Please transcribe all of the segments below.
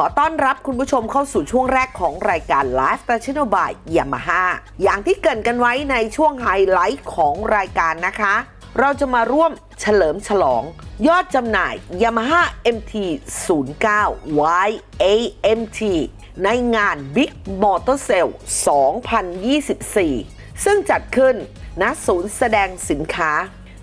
ขอต้อนรับคุณผู้ชมเข้าสู่ช่วงแรกของรายการ Live s t a t i o n by Yamaha อย่างที่เกรินกันไว้ในช่วงไฮไลท์ของรายการนะคะ เราจะมาร่วมเฉลิมฉลอง ยอดจำหน่าย Yamaha MT 09 YAMT ในงาน Big Motor Sale 2024 ซึ่งจัดขึ้นณศูนย์แสดงสินค้า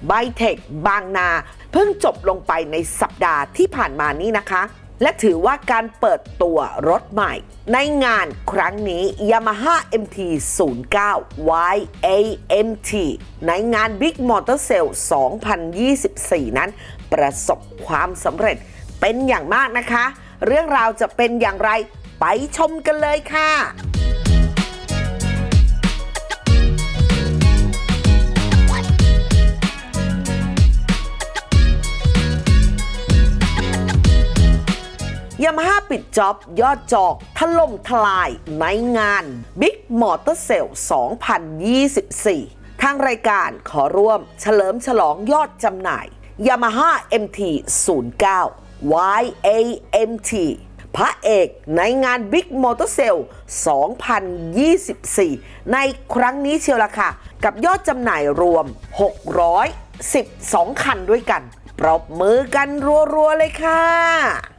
ไบเทคบางนา เพิ่งจบลงไปในสัปดาห์ที่ผ่านมานี้นะคะ และถือว่าการเปิดตัวรถใหม่ ในงานครั้งนี้ Yamaha MT 09 YAMT ในงาน Big Motor Sale 2024 นั้น ประสบความสำเร็จเป็นอย่างมากนะคะ เรื่องราวจะเป็นอย่างไรไปชมกันเลยค่ะ ยามาฮ่าปิดจ็อบยอดจอกถล่มทลายในงาน Big Motor Sale 2024 ทางรายการขอร่วมเฉลิมฉลองยอดจำหน่าย Yamaha MT 09 YAMT พระเอกในงาน Big Motor Sale 2024 ในครั้งนี้เชียวละค่ะ กับยอดจำหน่ายรวม 612 คันด้วยกัน ปรบมือกันรัวๆเลยค่ะ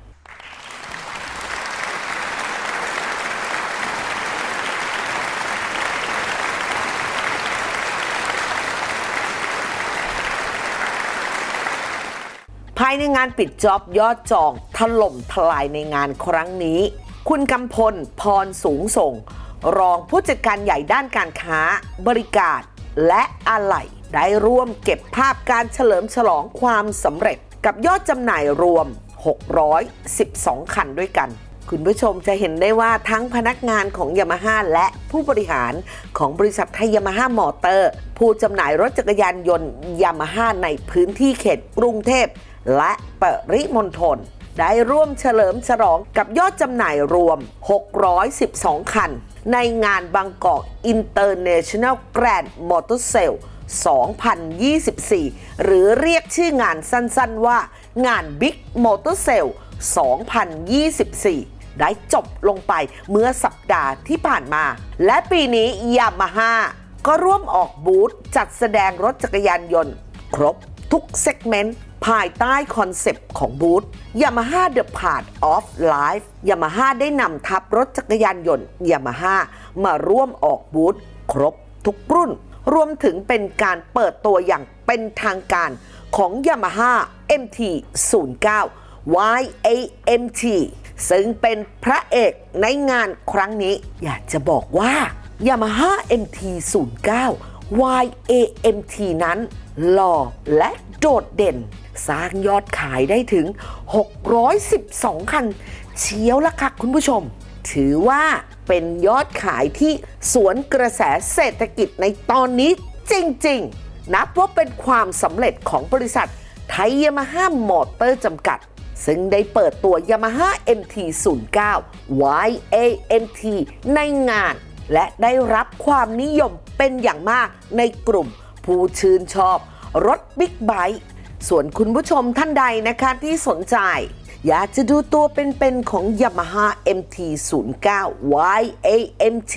ายในงานปิดจ็อบยอดจองถล่มทลายในงานครั้งนี้ คุณกำพลพรสูงส่ง รองผู้จัดการใหญ่ด้านการค้า บริการและอะไหล่ได้ร่วมเก็บภาพการเฉลิมฉลองความสำเร็จกับยอดจำหน่ายรวม 612 คันด้วยกัน คุณผู้ชมจะเห็นได้ว่าทั้งพนักงานของยามาฮ่าและผู้บริหารของบริษัทไทยยามาฮ่ามอเตอร์ ผู้จำหน่ายรถจักรยานยนต์ยามาฮ่าในพื้นที่เขตกรุงเทพ และปริมณฑลได้ร่วมเฉลิมฉลองกับยอดจำหน่ายรวม 612 คัน ในงานบางกอก International Grand Motor Sale 2024 หรือเรียกชื่องานสั้นๆว่า งาน Big Motor Sale 2024 ได้จบลงไปเมื่อสัปดาห์ที่ผ่านมา และปีนี้ยามาฮ่าก็ร่วมออกบูธจัดแสดงรถจักรยานยนต์ ครบทุกเซกเมนต์ ภายใต้คอนเซปต์ของบูธ Yamaha The Part of Life Yamaha ได้นำทัพรถจักรยานยนต์ Yamaha มาร่วมออกบูธครบทุกรุ่น รวมถึงเป็นการเปิดตัวอย่างเป็นทางการของ Yamaha MT 09 YAMT ซึ่งเป็นพระเอกในงานครั้งนี้ อยากจะบอกว่า Yamaha MT 09 YAMT นั้น หล่อและโดดเด่น สร้างยอดขายได้ถึง 612 คัน เชียวละค่ะคุณผู้ชม ถือว่าเป็นยอดขายที่สวนกระแสเศรษฐกิจในตอนนี้จริง ๆ นับว่าเป็นความสำเร็จของบริษัทไทยยามาฮ่ามอเตอร์จำกัด ซึ่งได้เปิดตัว Yamaha MT 09 YAMT ในงาน และได้รับความนิยมเป็นอย่างมากในกลุ่มผู้ชื่นชอบ รถบิ๊กไบค์ส่วนคุณผู้ชมท่านใดนะคะที่สนใจ อยากจะดูตัวเป็นๆของ Yamaha MT 09 YAMT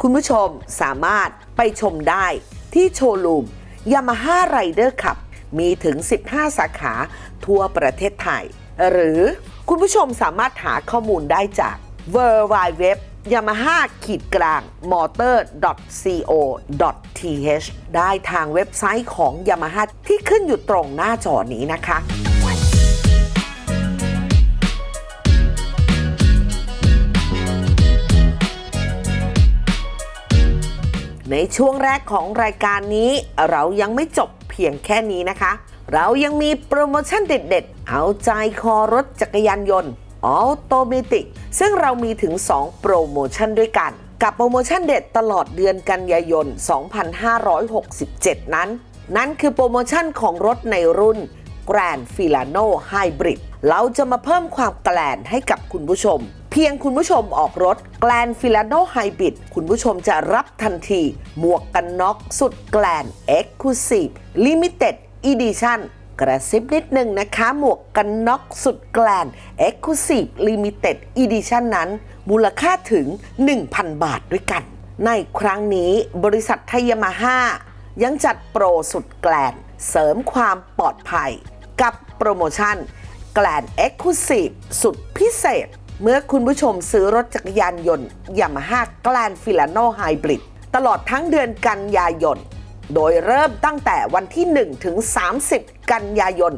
คุณผู้ชมสามารถไปชมได้ที่โชว์รูม Yamaha Rider Cup มีถึง 15 สาขาทั่วประเทศไทย หรือคุณผู้ชมสามารถหาข้อมูลได้จาก w w w yamaha ขีดกลาง motor co th ได้ทางเว็บไซต์ของ Yamaha ที่ขึ้นอยู่ตรงหน้าจอนี้นะคะในช่วงแรกของรายการนี้เรายังไม่จบเพียงแค่นี้นะคะ เรายังมีโปรโมชั่นเด็ดๆ เอาใจคอรถจักรยานยนต์ ออโตเมติกซึ่งเรามีถึง 2 โปรโมชั่นด้วยกัน กับโปรโมชั่นเด็ดตลอดเดือนกันยายน 2567 นั้น นั่นคือโปรโมชั่นของรถในรุ่น Grand Filano Hybrid เราจะมาเพิ่มความแกลนให้กับคุณผู้ชม เพียงคุณผู้ชมออกรถ Grand Filano Hybrid คุณผู้ชมจะรับทันที หมวกกันน็อกสุดแกลน Exclusive Limited Edition กระซิบนิดหนึ่งนะคะ หมวกกันน็อกสุดแกลน Exclusive Limited Edition นั้น มูลค่าถึง 1,000 บาทด้วยกัน ในครั้งนี้บริษัทไทยามาฮ่ายังจัดโปรสุดแกลน เสริมความปลอดภัย กับโปรโมชั่น แกลน Exclusive สุดพิเศษ เมื่อคุณผู้ชมซื้อรถจักรยานยนต์ยามาฮ่าแกลนฟิลาโนไฮบริดตลอดทั้งเดือนกันยายน โดยเริ่มตั้งแต่วันที่ 1 ถึง 30 กันยายน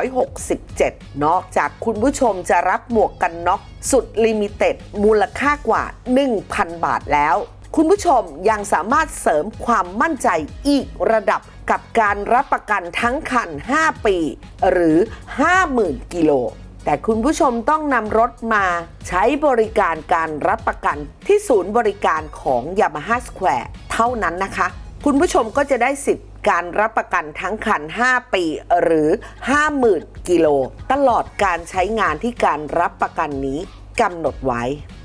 2567 นอกจากคุณผู้ชมจะรับหมวกกันน็อกสุดลิมิเต็ดมูลค่ากว่า 1,000 บาทแล้ว คุณผู้ชมยังสามารถเสริมความมั่นใจอีกระดับกับการรับประกันทั้งคัน 5 ปี หรือ 50,000 กิโลแต่คุณผู้ชมต้องนำรถมาใช้บริการการรับประกันที่ศูนย์บริการของ Yamaha Square เท่านั้นนะคะ คุณผู้ชมก็จะได้สิทธิ์การรับประกันทั้งคัน 5 ปีหรือ 50,000 กิโล ตลอดการใช้งานที่การรับประกันนี้กำหนดไว้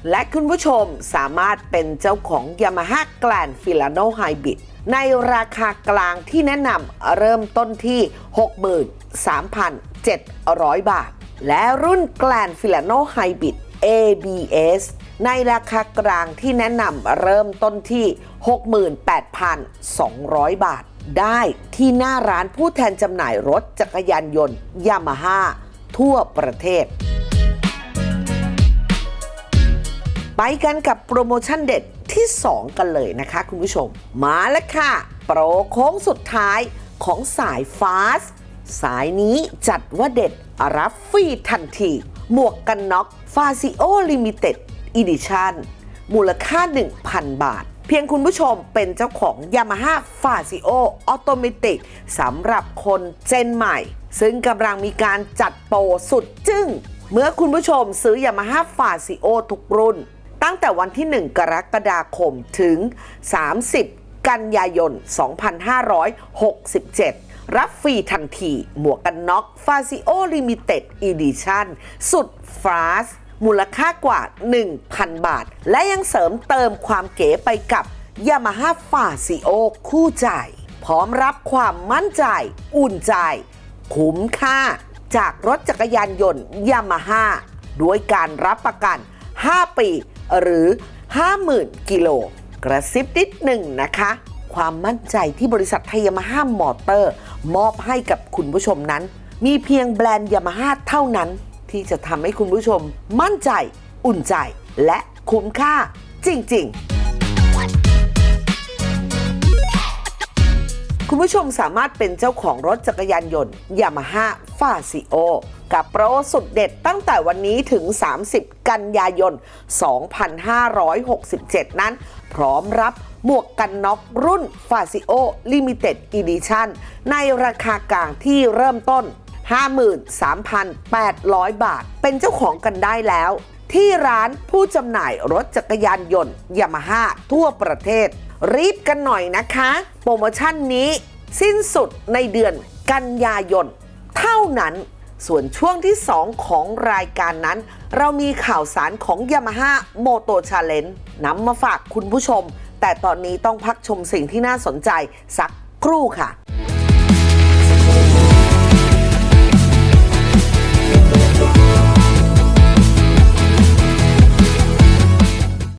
และคุณผู้ชมสามารถเป็นเจ้าของ Yamaha Grand Filano Hybrid ในราคากลางที่แนะนำเริ่มต้นที่ 63,700 บาท และรุ่น Grand Filano Hybrid ABS ในราคากลางที่แนะนำเริ่มต้นที่ 68,200 บาท ได้ที่หน้าร้านผู้แทนจำหน่ายรถจักรยานยนต์ยามาฮ่าทั่วประเทศ ไปกันกับโปรโมชั่นเด็ดที่ 2 กันเลยนะคะคุณผู้ชม มาแล้วค่ะ โปรโค้งสุดท้ายของสายฟาสสายนี้จัดว่าเด็ดรับฟรีทันที หมวกกันน็อกฟาซิโอลิมิเต็ด อีดิชันมูลค่า 1,000 บาท เพียงคุณผู้ชมเป็นเจ้าของ Yamaha f a z i o Automatic สำหรับคนเจนใหม่ ซึ่งกำลังมีการจัดโปรสุดจึ้ง เมื่อคุณผู้ชมซื้อ Yamaha f a z i o ทุกรุ่น ตั้งแต่วันที่ 1 กรกฎาคมถึง 30 กันยายน 2567รับฟรีทันที หมวกกันน็อก f a z i o Limited Edition สุดฟาส มูลค่ากว่า 1,000 บาท และยังเสริมเติมความเก๋ไปกับ Yamaha f a z i o คู่ใจ พร้อมรับความมั่นใจ อุ่นใจ คุ้มค่า จากรถจักรยานยนต์ยามาฮ่าด้วยการรับประกัน 5 ปี หรือ 50,000 กิโล กระซิบนิดหนึ่งนะคะ ความมั่นใจที่บริษัทไทยยามาฮ่ามอเตอร์ มอบให้กับคุณผู้ชมนั้น มีเพียงแบรนด์ยามาฮ่าเท่านั้น ที่จะทำให้คุณผู้ชมมั่นใจ อุ่นใจ และคุ้มค่าจริงๆคุณผู้ชมสามารถเป็นเจ้าของรถจักรยานยนต์ Yamaha f a z i o กับโปรสุดเด็ดตั้งแต่วันนี้ถึง 30 กันยายน 2567 นั้น พร้อมรับหมวกกันน็อกรุ่น f a z i o Limited Edition ในราคากลางที่เริ่มต้น 53,800 บาท เป็นเจ้าของกันได้แล้ว ที่ร้านผู้จำหน่ายรถจักรยานยนต์ยามาฮ่าทั่วประเทศ รีบกันหน่อยนะคะ โปรโมชั่นนี้สิ้นสุดในเดือนกันยายน เท่านั้นส่วนช่วงที่ 2 ของรายการนั้น เรามีข่าวสารของ Yamaha Moto Challenge นำมาฝากคุณผู้ชม แต่ตอนนี้ต้องพักชมสิ่งที่น่าสนใจสักครู่ค่ะ